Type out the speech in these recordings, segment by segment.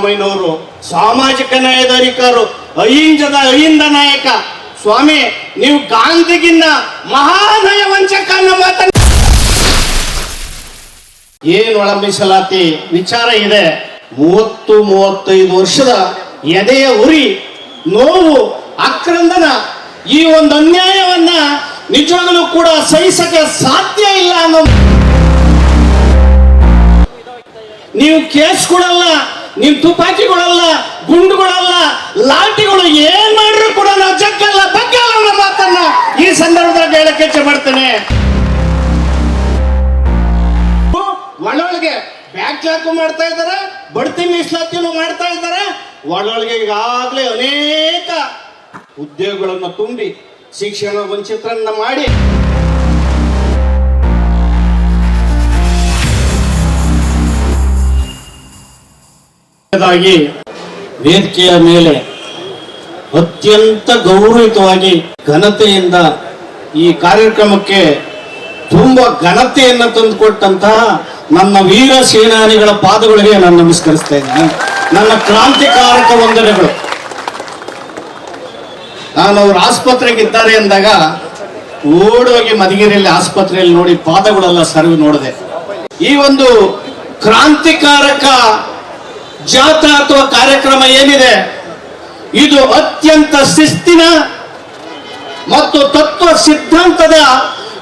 ಸಿದ್ದರಾಮಯ್ಯನವರು ಸಾಮಾಜಿಕ ನ್ಯಾಯದ ಅಧಿಕಾರು ಅಹಿಂದ ನಾಯಕ. ಸ್ವಾಮಿ, ನೀವು ಗಾಂಧಿಗಿನ್ನ ಮಹಾನಯ ವಂಚಕ ಮಾತನ್ನ ಏನ್ ಒಳ ಮೀಸಲಾತಿ ವಿಚಾರ ಇದೆ. ಮೂವತ್ತು, ಮೂವತ್ತೈದು ವರ್ಷದ ಎದೆಯ ಉರಿ, ನೋವು, ಅಕ್ರಂದನ ಈ ಒಂದು ಅನ್ಯಾಯವನ್ನ ನಿಜವಾಗಲೂ ಕೂಡ ಸಹಿಸಕ್ಕೆ ಸಾಧ್ಯ ಇಲ್ಲ ಅನ್ನೋ ನೀವು ಕೇಸ್ ಕೊಡಲ್ಲ. ನೀವು ತುಪಾಕಿಗಳಲ್ಲ, ಗುಂಡುಗಳಲ್ಲ ಲಾಟಿಗಳು ಏನ್ ಮಾಡ್ರು ಕೂಡ ನಾವು ಜಗ್ಗಲ್ಲ, ಬಗ್ಗಲ್ಲ ಮಾತನ್ನ ಈ ಸಂದರ್ಭದಲ್ಲಿ ಹೇಳಕ್ಕೆ ಇಚ್ಛೆ ಮಾಡ್ತೇನೆ ಒಳೊಳಗೆ ಬ್ಯಾಕ್ ಚಾಕು ಮಾಡ್ತಾ ಇದ್ದಾರೆ, ಬಡ್ತಿ ಮೀಸಲಾತಿನೂ ಮಾಡ್ತಾ ಇದ್ದಾರೆ. ಒಳೊಳಗೆ ಈಗಾಗಲೇ ಅನೇಕ ಉದ್ಯೋಗಗಳನ್ನು ತುಂಬಿ ಶಿಕ್ಷಣ ವಂಚಿತರನ್ನ ಮಾಡಿ ವೇದಿಕೆಯ ಮೇಲೆ ಅತ್ಯಂತ ಗೌರವಿತವಾಗಿ ಘನತೆಯಿಂದ ಈ ಕಾರ್ಯಕ್ರಮಕ್ಕೆ ತುಂಬ ಘನತೆಯನ್ನು ತಂದುಕೊಟ್ಟಂತಹ ನನ್ನ ವೀರ ಸೇನಾನಿಗಳ ಪಾದಗಳಿಗೆ ನಾನು ನಮಸ್ಕರಿಸ್ತಾ ಇದ್ದೇನೆ. ನನ್ನ ಕ್ರಾಂತಿಕಾರಕ ವಂದನೆಗಳು. ನಾನು ಅವ್ರ ಆಸ್ಪತ್ರೆಗೆ ಇದ್ದಾರೆ ಅಂದಾಗ ಓಡೋಗಿ ಮಧುಗಿರಿಯಲ್ಲಿ ಆಸ್ಪತ್ರೆಯಲ್ಲಿ ನೋಡಿ ಪಾದಗಳೆಲ್ಲ ಸರ್ವಿ ನೋಡಿದೆ. ಈ ಒಂದು ಕ್ರಾಂತಿಕಾರಕ ಜಾಥಾ ಅಥವಾ ಕಾರ್ಯಕ್ರಮ ಏನಿದೆ, ಇದು ಅತ್ಯಂತ ಶಿಸ್ತಿನ ಮತ್ತು ತತ್ವ ಸಿದ್ಧಾಂತದ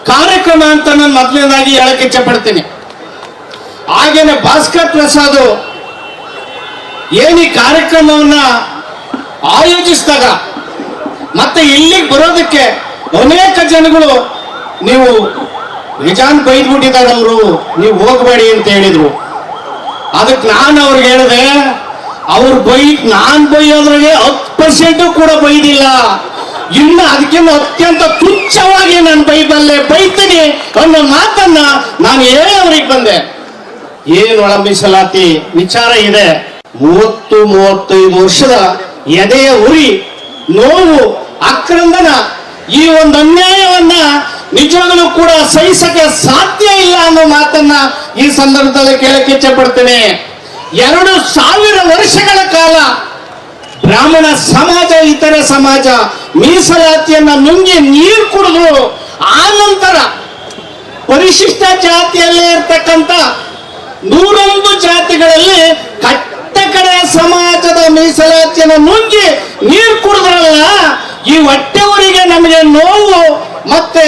ಕಾರ್ಯಕ್ರಮ ಅಂತ ನಾನು ಮೊದಲನೇದಾಗಿ ಹೇಳಕ್ಕೆ ಇಚ್ಛೆ ಪಡ್ತೀನಿ ಹಾಗೇನೆ ಭಾಸ್ಕರ್ ಪ್ರಸಾದ್ ಏನು ಈ ಕಾರ್ಯಕ್ರಮವನ್ನ ಆಯೋಜಿಸಿದಾಗ ಮತ್ತೆ ಇಲ್ಲಿಗೆ ಬರೋದಕ್ಕೆ ಅನೇಕ ಜನಗಳು ನೀವು ನಿಜಾನ್ ಬೈದ್ಬಿಟ್ಟಿದ್ದಾರೆ ಅವರು, ನೀವು ಹೋಗಬೇಡಿ ಅಂತ ಹೇಳಿದ್ರು. ಅದಕ್ಕೆ ನಾನು ಅವ್ರಿಗೆ ಹೇಳಿದೆ, ಅವ್ರು ಬೈ ನಾನ್ ಬೈಯೋದ್ರಾಗೆ ಹತ್ತು ಪರ್ಸೆಂಟ್ ಕೂಡ ಬೈದಿಲ್ಲ. ಇನ್ನು ಅದಕ್ಕಿಂತ ಅತ್ಯಂತ ತುಚ್ಛವಾಗಿ ನಾನು ಬೈಬಲ್ಲೆ ಬೈತೀನಿ ಅನ್ನೋ ಮಾತನ್ನ ನಾನು ಹೇಳೋರಿಗೆ ಬಂದೆ. ಏನು ಒಳ ಮೀಸಲಾತಿ ವಿಚಾರ ಇದೆ. ಮೂವತ್ತು, ಮೂವತ್ತೈದು ವರ್ಷದ ಎದೆಯ ಉರಿ, ನೋವು, ಅಕ್ರಂದನ ಈ ಒಂದು ಅನ್ಯಾಯವನ್ನ ನಿಜವಾಗಲೂ ಕೂಡ ಸಹಿಸಕ್ಕೆ ಸಾಧ್ಯ ಇಲ್ಲ ಅನ್ನೋ ಮಾತನ್ನ ಈ ಸಂದರ್ಭದಲ್ಲಿ ಕೇಳಕ್ಕೆ ಇಚ್ಛೆ ಪಡ್ತೇನೆ. ಎರಡು ಸಾವಿರ ವರ್ಷಗಳ ಕಾಲ ಬ್ರಾಹ್ಮಣ ಸಮಾಜ, ಇತರ ಸಮಾಜ ಮೀಸಲಾತಿಯನ್ನ ನುಂಗಿ ನೀರು ಕುಡಿದ್ರು ಆ ನಂತರ ಪರಿಶಿಷ್ಟ ಜಾತಿಯಲ್ಲೇ ಇರ್ತಕ್ಕಂಥ ನೂರೊಂದು ಜಾತಿಗಳಲ್ಲಿ ಕಟ್ಟಕಡೆ ಸಮಾಜದ ಮೀಸಲಾತಿಯನ್ನು ನುಂಗಿ ನೀರು ಕುಡಿದ್ರಲ್ಲ, ಈ ಹೊಟ್ಟೆವರಿಗೆ ನಮಗೆ ನೋವು ಮತ್ತೆ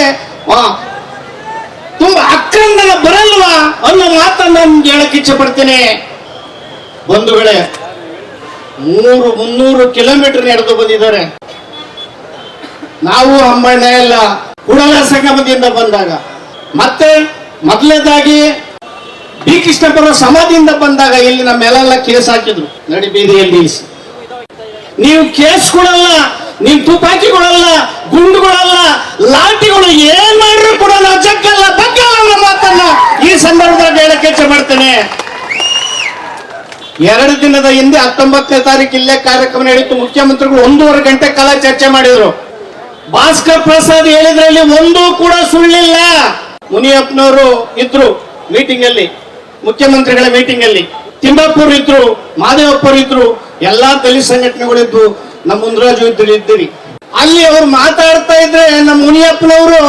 ತುಂಬಾ ಅಕ್ರಂದನ ಬರಲ್ವಾ ಅನ್ನೋ ಮಾತನ್ನ ನಾನು ಹೇಳಕ್ ಇಚ್ಛೆ ಪಡ್ತೇನೆ. ಬಂಧುಗಳೇ ಮೂರು ಮುನ್ನೂರು ಕಿಲೋಮೀಟರ್ ನಡೆದು ಬಂದಿದ್ದಾರೆ. ನಾವು ಅಂಬಣ್ಣ ಎಲ್ಲ ಕುಡಲ ಸಂಗಮದಿಂದ ಬಂದಾಗ, ಮತ್ತೆ ಮೊದಲನೇದಾಗಿ ಬಿ ಕೃಷ್ಣಪ್ಪರ ಸಮಾಧಿಯಿಂದ ಬಂದಾಗ ಇಲ್ಲಿ ನಮ್ಮೆಲ್ಲ ಕೇಸ್ ಹಾಕಿದ್ರು, ನಡಿ ಬೀದಿಯಲ್ಲಿ ನೀವು ಕೇಸ್ ಕೊಡಲ್ಲ. ನೀವು ತುಪಾಕಿಗಳಲ್ಲ, ಗುಂಡುಗಳಲ್ಲ, ಲಾಠಿಗಳು ಏನ್ ಮಾಡ್ರು ಕೂಡ ಜಗ್ಗಲ್ಲ, ಬಗ್ಗಲ್ಲ ಮಾತಲ್ಲ ಮಾತನ್ನ ಈ ಸಂದರ್ಭದಲ್ಲಿ ಹೇಳಕ್ಕೆ ಮಾಡ್ತೇನೆ. ಎರಡು ದಿನದ ಹಿಂದೆ ಹತ್ತೊಂಬತ್ತನೇ ತಾರೀಕು ಇಲ್ಲೇ ಕಾರ್ಯಕ್ರಮ ನಡೀತು ಮುಖ್ಯಮಂತ್ರಿಗಳು ಒಂದೂವರೆ ಗಂಟೆ ಕಾಲ ಚರ್ಚೆ ಮಾಡಿದ್ರು. ಭಾಸ್ಕರ್ ಪ್ರಸಾದ್ ಹೇಳಿದ್ರಲ್ಲಿ ಒಂದೂ ಕೂಡ ಸುಳ್ಳಿಲ್ಲ. ಮುನಿಯಪ್ಪನವರು ಇದ್ರು ಮೀಟಿಂಗ್ ಅಲ್ಲಿ ಮುಖ್ಯಮಂತ್ರಿಗಳ ಮೀಟಿಂಗ್ ಅಲ್ಲಿ ತಿಮ್ಮಾಪುರ್ ಇದ್ರು, ಮಾದೇವಪ್ಪರು ಇದ್ರು, ಎಲ್ಲಾ ದಲಿತ ಸಂಘಟನೆಗಳಿದ್ದು ನಮ್ಮ ಮುಂದ್ರಾಜು ಇದ್ರು ಇದ್ದೀರಿ. ಅಲ್ಲಿ ಅವ್ರು ಮಾತಾಡ್ತಾ ಇದ್ರೆ ನಮ್ಮ ಮುನಿಯಪ್ಪನವರು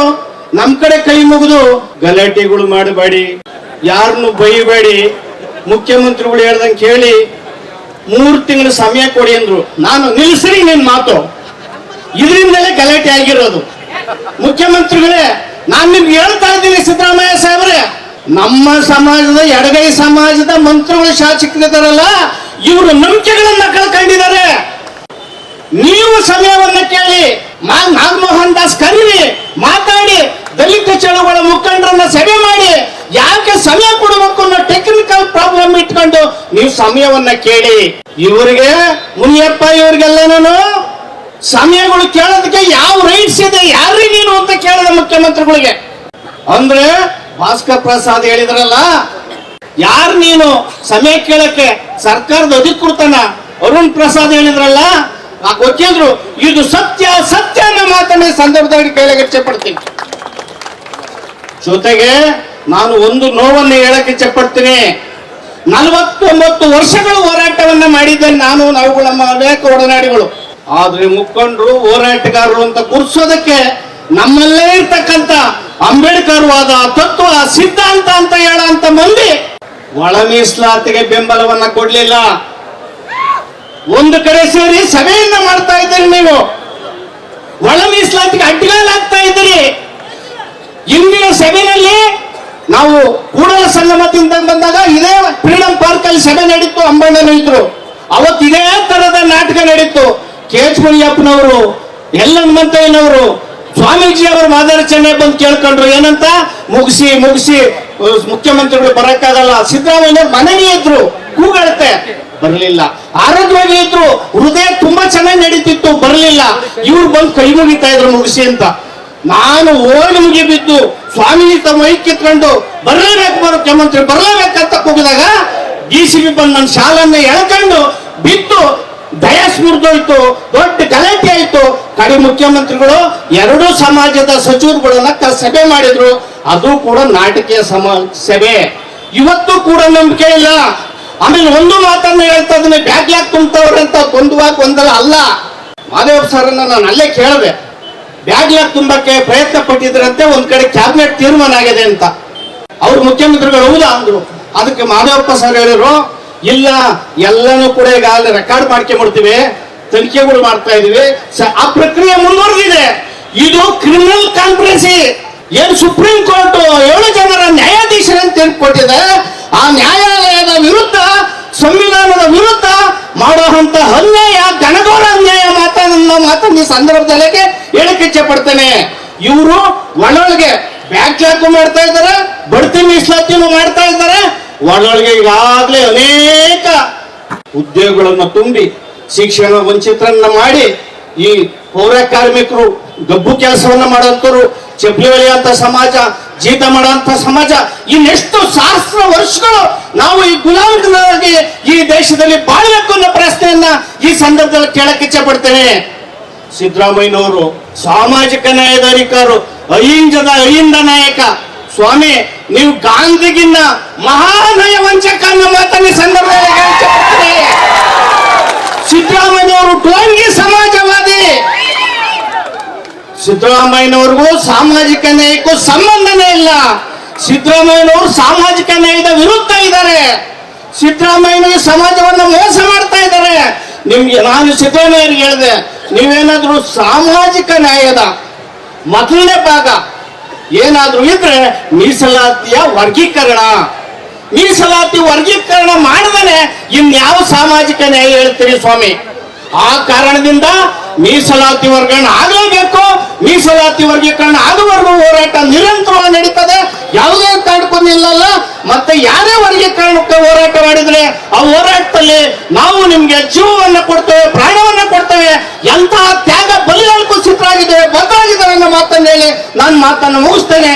ನಮ್ ಕಡೆ ಕೈ ಮುಗಿದು, ಗಲಾಟೆಗಳು ಮಾಡಬೇಡಿ, ಯಾರನ್ನು ಬೈಬೇಡಿ. ಮುಖ್ಯಮಂತ್ರಿಗಳು ಹೇಳ್ದಂಗೆ ಕೇಳಿ, ಮೂರು ತಿಂಗಳು ಸಮಯ ಕೊಡಿ ಅಂದ್ರು. ನಾನು ನಿಲ್ಸರಿ ನಿನ್ ಮಾತು. ಇದರಿಂದಲೇ ಗಲಾಟೆ ಆಗಿರೋದು. ಮುಖ್ಯಮಂತ್ರಿಗಳೇ, ನಾನು ನಿಮ್ಗೆ ಹೇಳ್ತಾ ಇದ್ದೀನಿ ಸಿದ್ದರಾಮಯ್ಯ ಸಾಹೇಬ್ರೆ. ನಮ್ಮ ಸಮಾಜದ, ಎಡಗೈ ಸಮಾಜದ ಮಂತ್ರಿಗಳು ಶಾಸಕರಿದಾರಲ್ಲ ಇವರು ನಂಬಿಕೆಗಳನ್ನ ಕಳ್ಕೊಂಡಿದ್ದಾರೆ. ನೀವು ಸಮಯವನ್ನ ಕೇಳಿ ನಾಗಮೋಹನ್ ದಾಸ್ ಕರೀರಿ, ಮಾತಾಡಿ, ದಲಿತ ಚಳುವಳ ಮುಖಂಡರನ್ನ ಸಭೆ ಮಾಡಿ, ಯಾಕೆ ಸಮಯ ಕೊಡಬೇಕು ಅನ್ನೋ ಟೆಕ್ನಿಕಲ್ ಪ್ರಾಬ್ಲಮ್ ಇಟ್ಕೊಂಡು ನೀವು ಸಮಯವನ್ನ ಕೇಳಿ. ಇವರಿಗೆ, ಮುನಿಯಪ್ಪ ಇವ್ರಿಗೆಲ್ಲನೂ ಸಮಯಗಳು ಕೇಳೋದಕ್ಕೆ ಯಾವ ರೈಟ್ಸ್ ಇದೆ, ಯಾರಿಗೆ ನೀನು ಅಂತ ಕೇಳಿದ ಮುಖ್ಯಮಂತ್ರಿಗಳಿಗೆ. ಅಂದ್ರೆ ಭಾಸ್ಕರ್ ಪ್ರಸಾದ್ ಹೇಳಿದ್ರಲ್ಲ, ಯಾರು ನೀನು ಸಮಯ ಕೇಳಕ್ಕೆ ಸರ್ಕಾರದ ಅಧಿಕೃತನ ಅರುಣ್ ಪ್ರಸಾದ್ ಹೇಳಿದ್ರಲ್ಲ ಆ ಗೊತ್ತಿದ್ರು ಇದು ಸತ್ಯ ಸತ್ಯ ಅನ್ನೋ ಮಾತನ್ನ ಸಂದರ್ಭದಲ್ಲಿ ಇಚ್ಛೆ ಪಡ್ತೀನಿ ಜೊತೆಗೆ ನಾನು ಒಂದು ನೋವನ್ನು ಹೇಳಕ್ಕೆ ಇಚ್ಛೆ ಪಡ್ತೀನಿ ನಲವತ್ತೊಂಬತ್ತು ವರ್ಷಗಳು ಹೋರಾಟವನ್ನ ಮಾಡಿದ್ದೇನೆ ನಾನು ನಾವುಗಳ ಅನೇಕ ಒಡನಾಡಿಗಳು. ಆದ್ರೆ ಮುಖಂಡರು, ಹೋರಾಟಗಾರರು ಅಂತ ಕೂರಿಸೋದಕ್ಕೆ ನಮ್ಮಲ್ಲೇ ಇರ್ತಕ್ಕಂಥ ಅಂಬೇಡ್ಕರ್ ವಾದ ತತ್ವ ಸಿದ್ಧಾಂತ ಅಂತ ಹೇಳಂತ ಮಂದಿ ಒಳ ಮೀಸಲಾತಿಗೆ ಬೆಂಬಲವನ್ನ ಕೊಡ್ಲಿಲ್ಲ. ಒಂದು ಕಡೆ ಸೇರಿ ಸಭೆಯನ್ನ ಮಾಡ್ತಾ ಇದ್ದೀರಿ ನೀವು. ಒಳ ಮೀಸಲಾತಿಗೆ ಅಡ್ಡಿಗಾಲಾಗ್ತಾ ಇದ್ದೀರಿ. ಇಂದಿನ ಸಭೆಯಲ್ಲಿ ನಾವು ಕೂಡಲ ಸಂಗಮದಿಂದ ಬಂದಾಗ ಇದೇ ಫ್ರೀಡಂ ಪಾರ್ಕ್ ಅಲ್ಲಿ ಸಭೆ ನಡೀತು ಅಂಬಣ್ಣನ ಇದ್ರು ಅವತ್ತು ಇದೇ ತರದ ನಾಟಕ ನಡೀತು. ಕೆ ಎಚ್ ಮುನಿಯಪ್ಪನವರು ಎಲ್ ಹನುಮಂತಯ್ಯನವರು, ಸ್ವಾಮೀಜಿ ಅವರು ಮಾದರಚನೆ ಬಂದು ಕೇಳ್ಕೊಂಡ್ರು. ಏನಂತ? ಮುಗಿಸಿ ಮುಗಿಸಿ, ಮುಖ್ಯಮಂತ್ರಿಗಳು ಬರಕ್ಕಾಗಲ್ಲ. ಸಿದ್ದರಾಮಯ್ಯ ಮನವಿ ಇದ್ರು. ಕೂಗಳತೆ ಬರಲಿಲ್ಲ. ಆರೋಗ್ಯವಾಗಿ ಇದ್ರು, ಹೃದಯ ತುಂಬಾ ಚೆನ್ನಾಗಿ ನಡೀತಿತ್ತು, ಬರಲಿಲ್ಲ. ಇವ್ರು ಬಂದು ಕೈ ಮುಗಿತಾ ಇದ್ರು ಮುಗಿಸಿ ಅಂತ. ನಾನು ಓಡಿ ಮುಗಿ ಬಿದ್ದು, ಸ್ವಾಮೀಜಿ ತಮ್ಮ ಮೈ ಕಿತ್ಕೊಂಡು, ಬರಲೇಬೇಕು ಮುಖ್ಯಮಂತ್ರಿ ಬರಲೇಬೇಕಂತ ಕೂಗಿದಾಗ, ಡಿ ಸಿ ಬಿ ಬಂದು ನನ್ನ ಶಾಲನ್ನ ಎಳ್ಕೊಂಡು ಬಿದ್ದು ದಯ ಮುರಿದೋಯ್ತು, ದೊಡ್ಡ ಗಲಾಟೆ ಆಯ್ತು. ಕಡೆ ಮುಖ್ಯಮಂತ್ರಿಗಳು, ಎರಡೂ ಸಮಾಜದ ಸಚಿವರುಗಳನ್ನ ಸಭೆ ಮಾಡಿದ್ರು. ಅದು ಕೂಡ ನಾಟಕೀಯ ಸಮ, ಸಭೆ. ಇವತ್ತು ಕೂಡ ನಂಬಿಕೆ ಇಲ್ಲ. ಆಮೇಲೆ ಒಂದು ಮಾತನ್ನ ಹೇಳ್ತಾ ಇದನ್ನ ಬ್ಯಾಗ್ ಯಾಕೆ ತುಂಬ್ತವ್ರೆ ಅಂತ ಕೊಂದುವಾಗ ಒಂದಲ್ಲ, ಅಲ್ಲ. ಮಾದೇವ್ ಸರನ್ನ ನಾನು ಅಲ್ಲೇ ಕೇಳಿದೆ. ಬ್ಯಾಗ್ ಯಾಕೆ ತುಂಬಕ್ಕೆ ಪ್ರಯತ್ನ ಪಟ್ಟಿದ್ರಂತೆ, ಒಂದ್ ಕಡೆ ಕ್ಯಾಬಿನೆಟ್ ತೀರ್ಮಾನ ಆಗಿದೆ ಅಂತ. ಅವ್ರು ಮುಖ್ಯಮಂತ್ರಿಗಳು ಹೌದಾ ಅಂದ್ರು. ಅದಕ್ಕೆ ಮಾದೇವಪ್ಪ ಸರ್ ಹೇಳಿದ್ರು, ಇಲ್ಲ, ಎಲ್ಲನೂ ಕೂಡ ಈಗ ಅಲ್ಲಿ ರೆಕಾರ್ಡ್ ಮಾಡ್ಕೊಂಡ್ಬಿಡ್ತೀವಿ ತನಿಖೆಗಳು ಮಾಡ್ತಾ ಇದೀವಿ. ಆ ಪ್ರಕ್ರಿಯೆ ಮುಂದುವರೆದಿದೆ. ಇದು ಕ್ರಿಮಿನಲ್ ಕಾನ್ಫರೆನ್ಸಿ ಏನ್ ಸುಪ್ರೀಂ ಕೋರ್ಟ್ ಏಳು ಜನರ ನ್ಯಾಯಾಧೀಶರಂತ ಕೊಟ್ಟಿದೆ. ಆ ನ್ಯಾಯಾಲಯದ ವಿರುದ್ಧ ಸಂವಿಧಾನದ ವಿರುದ್ಧ ಮಾಡುವಂತ ಅನ್ಯಾಯ ಗಣಗೋಳ ಅನ್ಯಾಯ ಮಾತನ್ನ ಮಾತನ್ನ ಈ ಸಂದರ್ಭದಲ್ಲಿ ಹೇಳಕ್ಕೆ ಇಚ್ಛೆ ಪಡ್ತೇನೆ. ಇವರು ಒಳೊಳಗೆ ಬ್ಯಾಕ್ಲಾಕು ಮಾಡ್ತಾ ಇದ್ದಾರೆ, ಬಡ್ತಿ ಮೀಸಲಾತಿನೂ ಮಾಡ್ತಾ ಇದ್ದಾರೆ. ಒಳೊಳಗೆ ಈಗಾಗಲೇ ಅನೇಕ ಉದ್ಯೋಗಗಳನ್ನು ತುಂಬಿ ಶಿಕ್ಷಣ ವಂಚಿತರನ್ನ ಮಾಡಿ ಈ ಪೌರ ಕಾರ್ಮಿಕರು ಗಬ್ಬು ಕೆಲಸವನ್ನ ಮಾಡೋಂಥವ್ರು ಚಪ್ಪಲಿ ಹೊಲಿಯುವಂತ ಸಮಾಜ, ಜೀತ ಮಾಡುವಂತ ಸಮಾಜ, ಇನ್ನೆಷ್ಟು ಸಹಸ್ರ ವರ್ಷಗಳು ನಾವು ಈ ಗುಲಾಮಿ ಈ ದೇಶದಲ್ಲಿ ಬಾಳ್ಬೇಕು ಅನ್ನೋ ಪ್ರಶ್ನೆಯನ್ನ ಈ ಸಂದರ್ಭದಲ್ಲಿ ಕೇಳಕ್ಕೆ ಇಚ್ಛೆ ಪಡ್ತೇನೆ. ಸಿದ್ದರಾಮಯ್ಯನವರು ಸಾಮಾಜಿಕ ನ್ಯಾಯದ ಅಹಿಂಜದ ಅಹಿಂದ ನಾಯಕ. ಸ್ವಾಮಿ, ನೀವು ಗಾಂಧಿಗಿನ್ನ ಮಹಾನಯ ವಂಚಕ ಅನ್ನೋ ಮಾತನ್ನ ಸಂದರ್ಭದಲ್ಲಿ ಸಿದ್ದರಾಮಯ್ಯನವರು ಟೋಂಗಿ ಸಮಾಜವಾದಿ. ಸಿದ್ದರಾಮಯ್ಯನವ್ರಿಗೂ ಸಾಮಾಜಿಕ ನ್ಯಾಯಕ್ಕೂ ಸಂಬಂಧನೇ ಇಲ್ಲ. ಸಿದ್ದರಾಮಯ್ಯನವರು ಸಾಮಾಜಿಕ ನ್ಯಾಯದ ವಿರುದ್ಧ ಇದ್ದಾರೆ. ಸಿದ್ದರಾಮಯ್ಯನಿಗೆ ಸಮಾಜವನ್ನು ಮೋಸ ಮಾಡ್ತಾ ಇದ್ದಾರೆ. ನಿಮ್ಗೆ ನಾನು ಸಿದ್ದರಾಮಯ್ಯರಿಗೆ ಹೇಳಿದೆ ನೀವೇನಾದ್ರೂ ಸಾಮಾಜಿಕ ನ್ಯಾಯದ ಮೊದಲನೇ ಭಾಗ. ಏನಾದ್ರೂ ಇದ್ರೆ ಮೀಸಲಾತಿಯ ವರ್ಗೀಕರಣ. ಮೀಸಲಾತಿ ವರ್ಗೀಕರಣ ಮಾಡದೇ ಇನ್ಯಾವ ಸಾಮಾಜಿಕ ನ್ಯಾಯ ಹೇಳ್ತೀರಿ ಸ್ವಾಮಿ? ಆ ಕಾರಣದಿಂದ ಮೀಸಲಾತಿ ವರ್ಗೀಕರಣ ಆಗಲೇಬೇಕು. ಮೀಸಲಾತಿ ವರ್ಗೀಕರಣ ಆಗುವವರೆಗೂ ಹೋರಾಟ ನಿರಂತರವಾಗಿ ನಡೀತದೆ. ಯಾವುದೇ ಕಾರಣಕ್ಕೂ ನಿಲ್ಲಲ್ಲ ಮತ್ತೆ ಯಾರೇ ವರ್ಗೀಕರಣಕ್ಕೆ ಹೋರಾಟ ಮಾಡಿದ್ರೆ ಆ ಹೋರಾಟದಲ್ಲಿ ನಾವು ನಿಮ್ಗೆ ಜೀವವನ್ನ ಕೊಡ್ತೇವೆ, ಪ್ರಾಣವನ್ನ ಕೊಡ್ತೇವೆ, ಎಂತಹ ತ್ಯಾಗ ಬಲಿದಾನಕ್ಕೂ ಸಿದ್ಧರಾಗಿದ್ದೇವೆ ಬದಲಾಗಿದ್ದಾರೆ ಅನ್ನೋ ಮಾತನ್ನ ಹೇಳಿ ನಾನು ಮಾತನ್ನು ಮುಗಿಸ್ತೇನೆ.